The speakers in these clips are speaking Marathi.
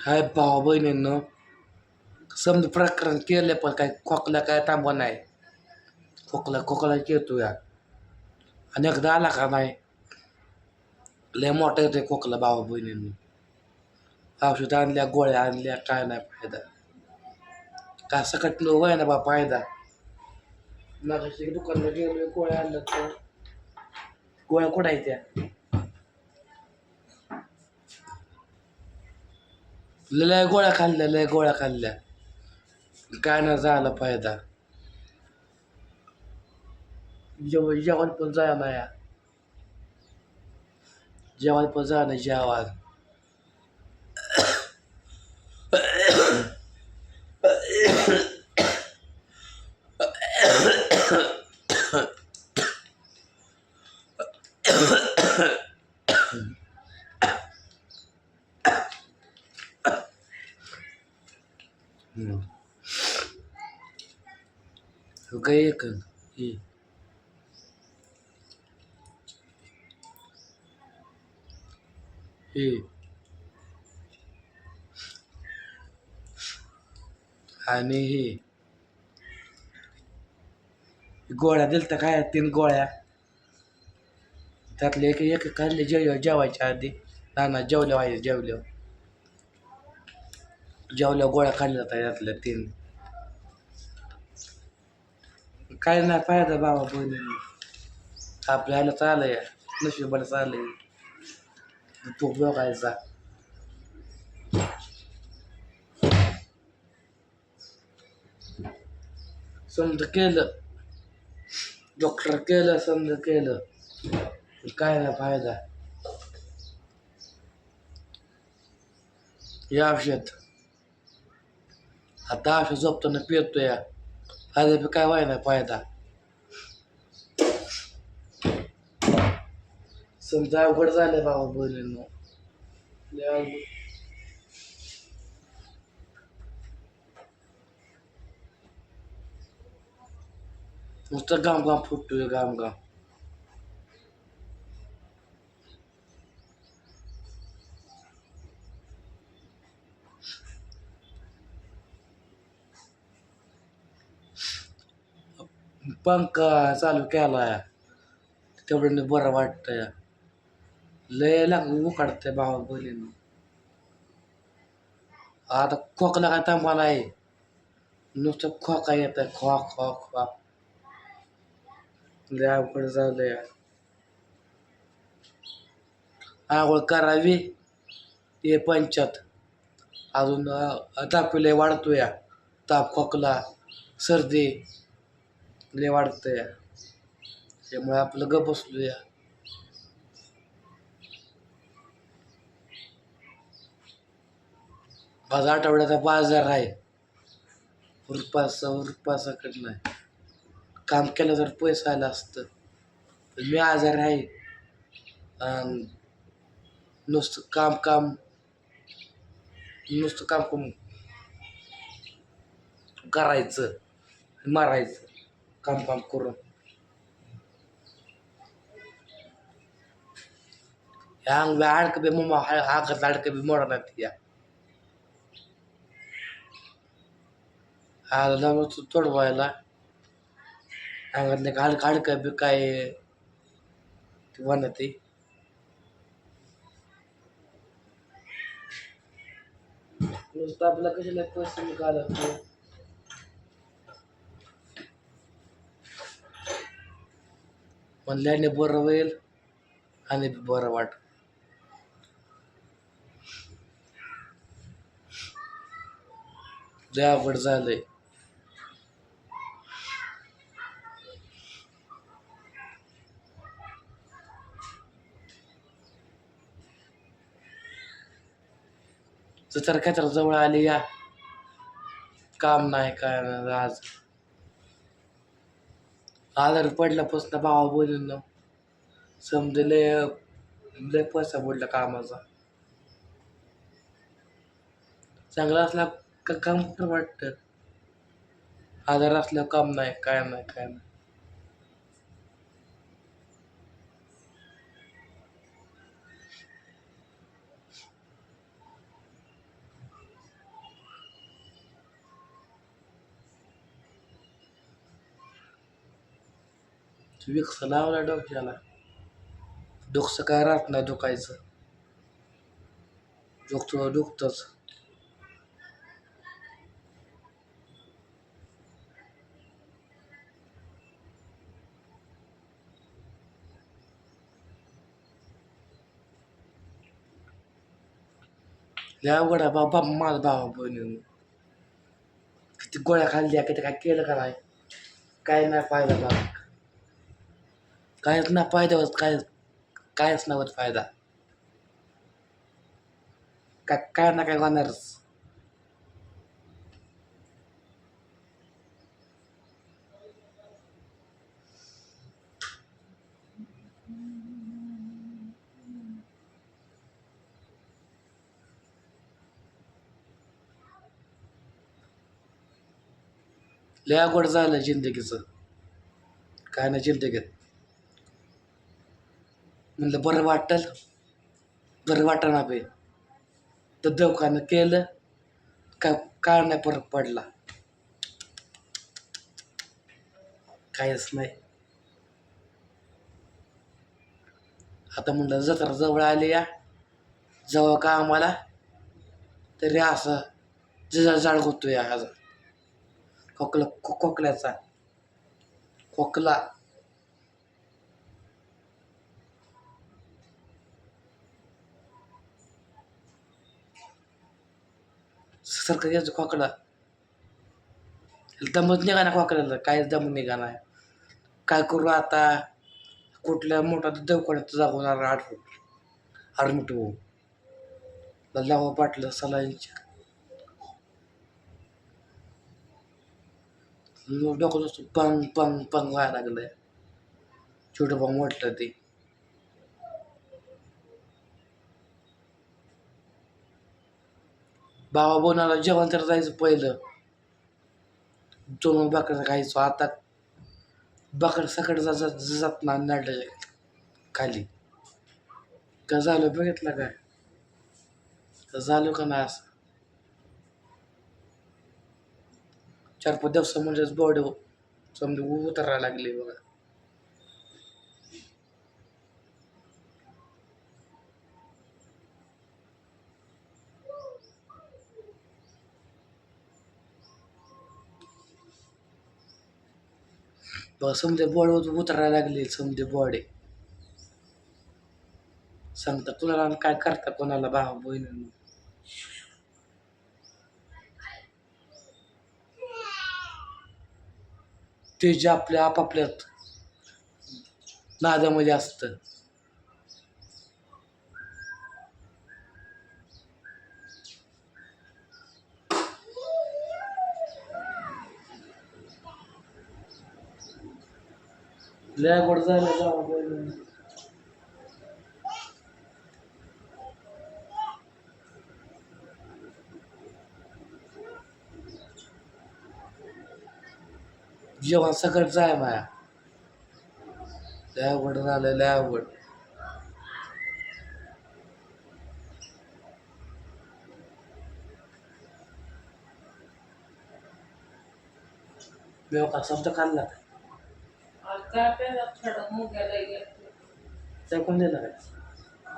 हाय भाऊ बहिणींनो. समजा प्रकरण केलं पण काय खोकला काय थांबवा नाही. खोकला खोकला येतो या. आणि एकदा आला का नाही? लय मोठा येतोय खोकला भाऊ बहिणींनी. औषध आणल्या गोळ्या आणल्या काय नाही फायदा. काय सकट वय ना बा फायदा. मागाशी दुकानला गेलो गोळ्या आणल्या तर. गोळ्या कुठं त्या? लय गोळ्या खाल्ल्या लय गोळ्या खाल्ल्या. काय ना झाला फायदा. जेव जेवण पण जाया ना या जेवण पण जा ना जेवण हो काय एक हे आणि हे गोळ्या दिलत्या काय तीन गोळ्या त्यातले एक एक खाल्ले जेव जेवायच्या आधी नाना जेवल्या व्हायचे जेवल्या जेवल्या गोळ्या खाल्ल्या त्यातल्या तीन काय नाही फायदा बाबा बहिणी आपल्याला चालय नशिबाला चालय तो बघायचा समजा केलं डॉक्टर केलं समजा केलं काय नाही फायदा या औषध आता औषध झोपताना पितो या फायदा बी काय व्हाय नाही फायदा समजा अवघड झालं बाबा बहिणींनो नुसतं गाम गाम फुटतोय गाम गाम पंखा चालू केला. तेवढं बरं वाटतं लय लागून उकाडतंय भावा बहिणीनं आता खोकला काय थांबवाला आहे? नुसतं खोका येत आहे खो खो खो लय अवघड झालंय. आंघोळ करावी. ते पंचात. अजून ताप लय वाढतो या ताप खोकला सर्दी. लय वाढतंय. त्यामुळे आपलं गप बसलो या आज आठवड्याचा बाजार आहे. उरपासा रुपासाकडे नाही काम केलं तर पैसा आला असतं. पण मी आजार आहे. अन नुसतं काम काम नुसतं काम करून करायचं. मारायचं. काम काम करून ह्या अंग हाडकं बी मग हागत हाडकं बी मोडणार या हा लावतो तोडवायला अंगातले हाड हाडकं बी काय ते म्हणते नुसतं आपल्याला कशाला पैसे निघाला म्हणल्याने बरं होईल आणि बरं वाट. लय अवघड झालंय. तर काय तर जवळ आली या. काम नाही काय आज. आजार पडल्यापासून भावा बोलून समजे लय लय पैसा बुडला कामाचा. चांगला असला का काम कुठं वाटतं. आजार असल्यावर काम नाही काय नाही काय नाही. विक्स लावला डोक्याला डोकसं काय राहत नाही दुखायचं. दुखतो दुखतच. लय अवघड आहे बाबा माझा भावा बहिणी किती गोळ्या खाल्ल्या किती काय केलं का नाही? काय नाही फायदा बाबा. कायच ना फायदा होत काय कायच नाही होत फायदा. काय काय ना काय होणारच. लय अवघड झालं जिंदगीचं. काय नाही जिंदगीत. म्हणलं बरं वाटल. बरं वाटलं बे. तर दवाखानं केलं. का काळ नाही फरक पडला. काहीच नाही. आता म्हणलं जत्रा जवळ आली या. जवळ का आम्हाला? तरी असं जजा जाळ या हा. खोकला खोकल्याचा खोकला. सारखं यायचं खोकला. दमच निघा ना खोकल्याला? काय दम निघा नाही काय करू आता? कुठल्या मोठा दवखान्यात जागवणार आठ ॲडमिट होऊ लावा पाटलं सलाईंच्या डोकं पंग पंग पंग व्हायला लागलं छोटं भाऊ म्हटलं ते. भावा बोनाला जेवण तर जायचं पहिलं. दोन बाकडं खायचो आता. बाकड सकट जात जात ना खाली. का झालं बघितलं काय? झालो झालं का नाही असं? चार पाच दिवस म्हणजेच बॉडी समजा उतरायला लागली बघा. समजे बॉडी उतरायला लागली समजे बॉडी सांगता कुणाला काय करता कोणाला भावा बहिणींना? ते जे आपल्या आपापल्यात नादामध्ये असतं. लय गोड झालं जेव्हा बहिणींनो. सगळंच आहे माया लय आवड झालं लय आवड मी का शब्द खाल्ला.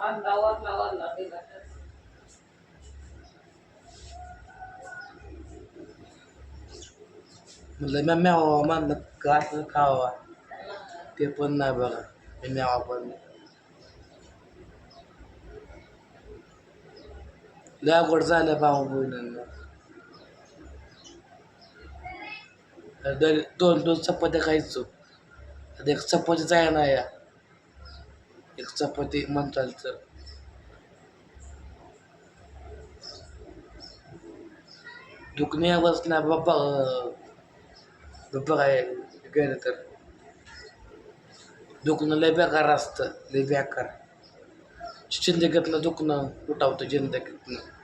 आज लावत लावत दिला म्हणलं मी म्यावा मानलं घास खावा. ते पण नाही बघा. मी म्यावा पण लय अवघड झालं भाऊ बहिणींना. दर दोन दोन चपात्या खायचो. एक चपातीचा आहे ना या एक चपाती म्हणताल तर. दुखणे बसला बाप्पा बाप्पा काय गेलं तर. दुखणं लय बेकार असतं लय बेकार. जिंदगीतलं दुखणं उठावतं जिंदगीतनं.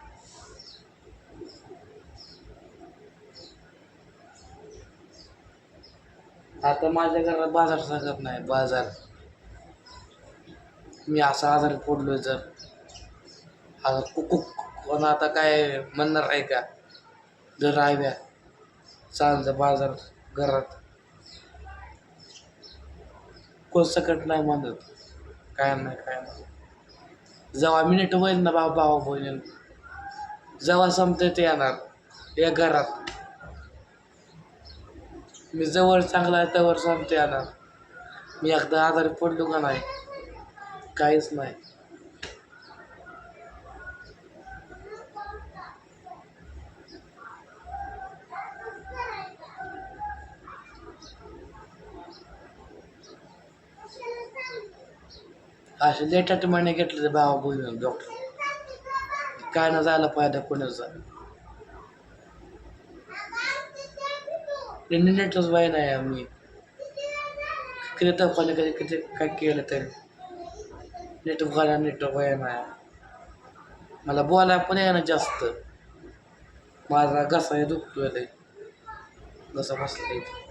आता माझ्या घरात बाजार सांगत नाही बाजार. मी असा आजारी पडलो जर. आता कुकू पण आता काय म्हणणार आहे का? जर राहाव्या चालतं बाजार घरात. कोण सकट नाही म्हणत. काय नाही काय नाही. जेव्हा मिनिट होईल ना बाबा भाऊ बहिणी जेव्हा संपते ते येणार. या घरात. मी जवळ चांगला आहे त्यावर संपते आला मी एकदा आजारी पडलो का नाही काहीच नाही. असे लेटाट महिने घेतले ते भावा बहिणी डॉक्टर काय ना झाला फायदा कोणाचा. नेटच बाय नाही आम्ही किती दाखवले कधी किती काय केलं तरी नेट बघायला नेट बाय नाही मला बोलायला पण येणं जास्त माझा घसा हे दुखतोय लय घसा बसला इथं